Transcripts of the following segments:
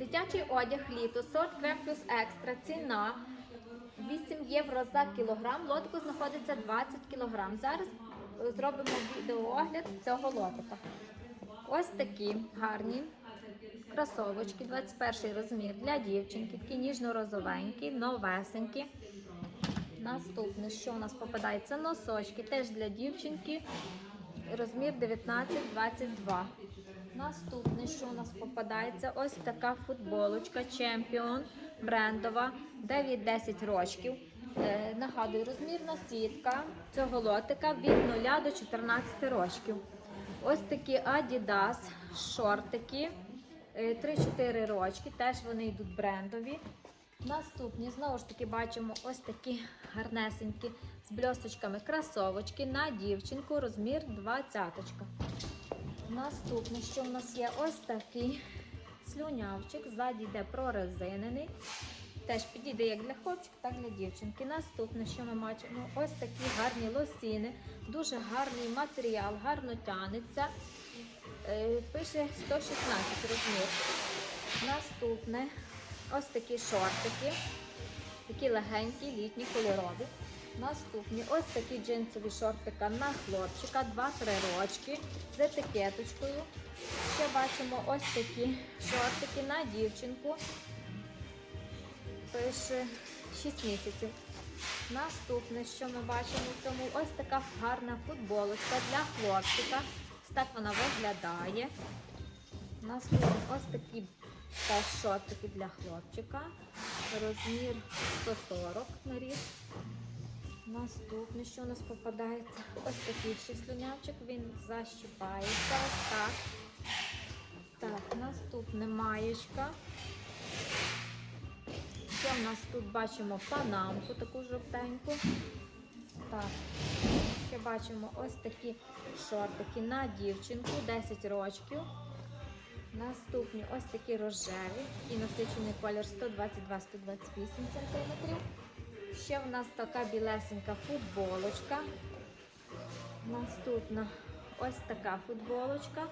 Дитячий одяг літо, сорт крем плюс екстра, ціна 8 євро за кілограм. Лотику знаходиться 20 кілограм. Зараз е, зробимо відеоогляд цього лотика. Ось такі гарні кросовочки, 21 розмір для дівчинки, такі ніжно-розовенькі, новесенькі. Наступне, що у нас попадається? Носочки, теж для дівчинки, розмір 19-22. Наступне, що у нас попадається, ось така футболочка Чемпіон брендова 9-10 рочків. Е, нагадую, розмірна сітка цього лотика від 0 до 14 рочків. Ось такі Adidas шортики. е, 3-4 рочки, теж вони йдуть брендові. Наступні, знову ж таки, бачимо ось такі гарнесенькі з бльосточками кросовочки на дівчинку, розмір 20. Наступне, що в нас є ось такий слюнявчик, ззаді йде прорезинений. Теж підійде як для хлопчика, так і для дівчинки. Наступне, що ми бачимо, ось такі гарні лосіни, дуже гарний матеріал, гарно тянеться. Е, Пише 116 розмір. Наступне ось такі шортики, такі легенькі, літні, кольорові. Наступні ось такі джинсові шортика на хлопчика, 2-3 рочки з етикеточкою. Ще бачимо ось такі шортики на дівчинку. Пише 6 місяців. Наступне, що ми бачимо в цьому, ось така гарна футболочка для хлопчика. Так вона виглядає. Наступне ось такі шортики для хлопчика. Розмір 140 на ріст. Наступне, що у нас попадається, ось такий ще слюнявчик, він защіпається ось так. Так, наступне маєчка. Ще в нас тут бачимо панамку, таку жовтеньку. Так, ще бачимо ось такі шортики на дівчинку, 10 рочків. Наступні ось такі рожеві і насичений колір 122-128 см. Ще в нас така білесенька футболочка. Наступна ось така футболочка.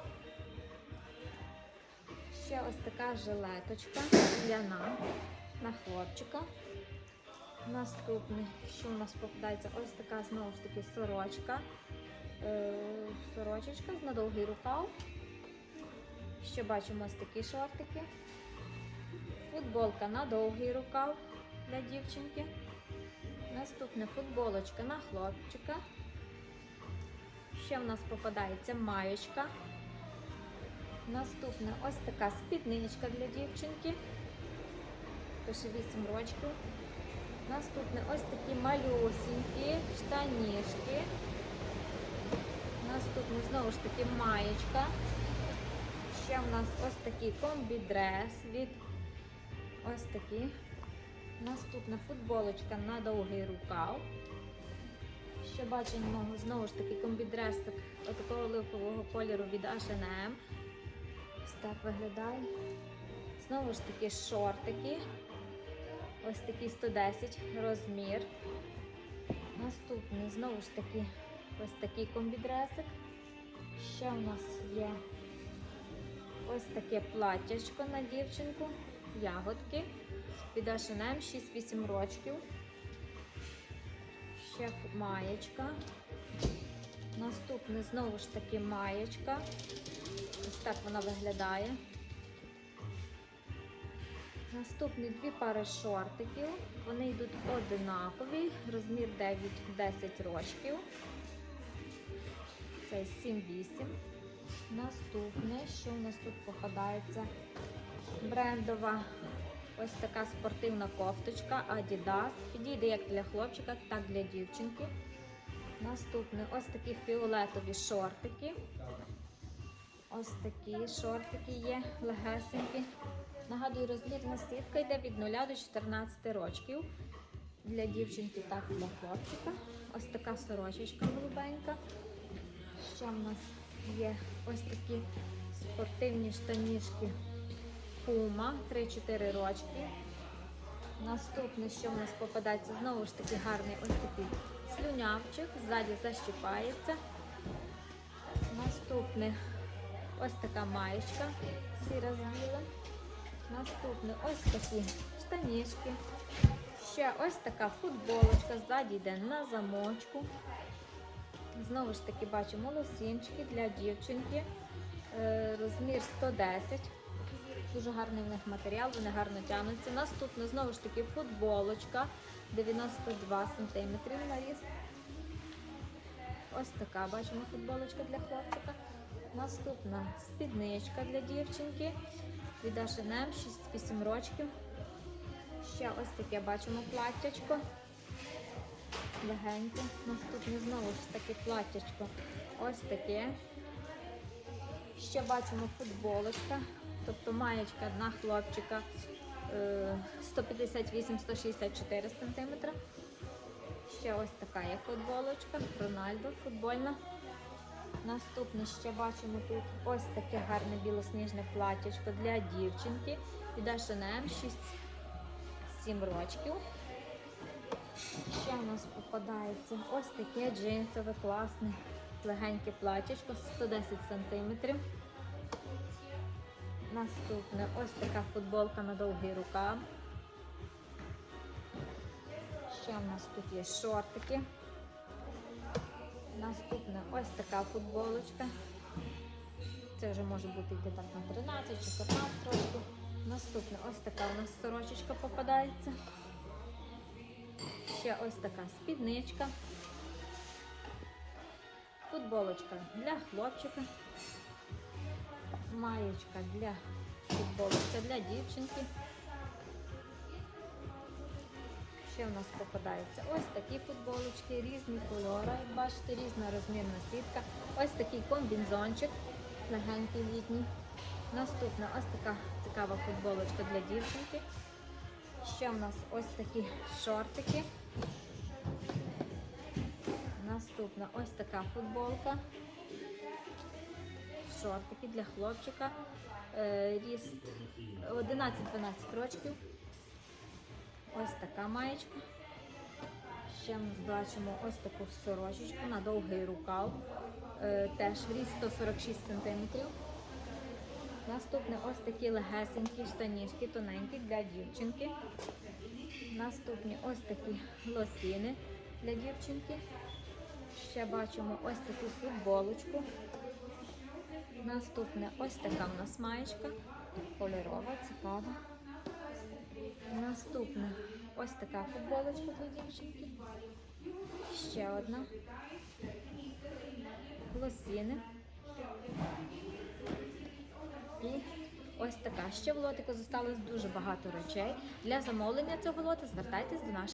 Ще ось така жилеточка ляна на хлопчика. Наступне, що у нас попадається, ось така знову ж таки сорочка. Е, сорочечка на довгий рукав. Ще бачимо ось такі шортики. Футболка на довгий рукав для дівчинки. Наступна футболочка на хлопчика. Ще в нас попадається маєчка. Наступна ось така спідничка для дівчинки. Пише 8 рочків. Наступне ось такі малюсінькі штанішки. Наступне знову ж таки маєчка. Ще в нас ось такий комбідрес від ось такий. Наступна футболочка на довгий рукав. Ще бачимо знову ж таки комбідрес так, такого оливкового кольору від H&M. Ось так виглядає. Знову ж таки шортики. Ось такий 110 розмір. Наступний знову ж таки ось такий комбідресик. Ще у нас є ось таке платтячко на дівчинку, ягодки. Від H&M 6-8 рочків. Ще маєчка. Наступне знову ж таки маєчка. Ось так вона виглядає. Наступні дві пари шортиків. Вони йдуть одинакові, розмір 9-10 рочків. Це 7-8. Наступне, що у нас тут попадається? Брендова ось така спортивна кофточка Adidas. Підійде як для хлопчика, так і для дівчинки. Наступне ось такі фіолетові шортики. Ось такі шортики є, легесенькі. Нагадую, розмірна сітка йде від 0 до 14 рочків. Для дівчинки, так і для хлопчика. Ось така сорочечка голубенька. Ще в нас є ось такі спортивні штанішки Puma 3-4 рочки. Наступне, що в нас попадається, знову ж таки гарний ось такий слюнявчик, ззаді защіпається. Наступне ось така маєчка сіра з білим. Наступне ось такі штанішки. Ще ось така футболочка, ззаді йде на замочку. Знову ж таки бачимо лосінчики для дівчинки. Е, Розмір 110. Дуже гарний в них матеріал, вони гарно тягнуться. Наступне знову ж таки футболочка 92 см наріз. Ось така бачимо футболочка для хлопчика. Наступна спідничка для дівчинки від H&M 6-8 рочків. Ще ось таке бачимо платтячко. Легеньке. Наступне знову ж таки платтячко. Ось таке. Ще бачимо футболочка, тобто маєчка на хлопчика е, 158-164 см. Ще ось така є футболочка, Рональдо футбольна. Наступне ще бачимо тут ось таке гарне білосніжне платтячко для дівчинки. Від H&M 6-7 рочків. Ще у нас попадається ось таке джинсове, класне, легеньке платтячко 110 см. Наступне ось така футболка на довгий рукав. Ще у нас тут є шортики. Наступне ось така футболочка. Це вже може бути йти так на 13 чи 15 років. Наступне ось така у нас сорочечка попадається. Ще ось така спідничка. Футболочка для хлопчика. Маєчка для футболочка для дівчинки. Ще в нас попадаються ось такі футболочки, різні кольори. Бачите, різна розмірна сітка. Ось такий комбінзончик, легенький літній. Наступна ось така цікава футболочка для дівчинки. Ще в нас ось такі шортики. Наступна ось така футболка. Шортики для хлопчика. Е, Ріст 11-12 років. Ось така маєчка. Ще ми бачимо ось таку сорочечку на довгий рукав. Е, Теж ріст 146 см. Наступне ось такі легесенькі штанішки, тоненькі для дівчинки. Наступні ось такі лосіни для дівчинки. Ще бачимо ось таку футболочку. Наступне ось така в нас маєчка. Кольорова, цікава. Наступна ось така футболочка для дівчинки. Ще одна. Лосіни. І ось така. Ще в лотику зосталось дуже багато речей. Для замовлення цього лота звертайтесь до наших.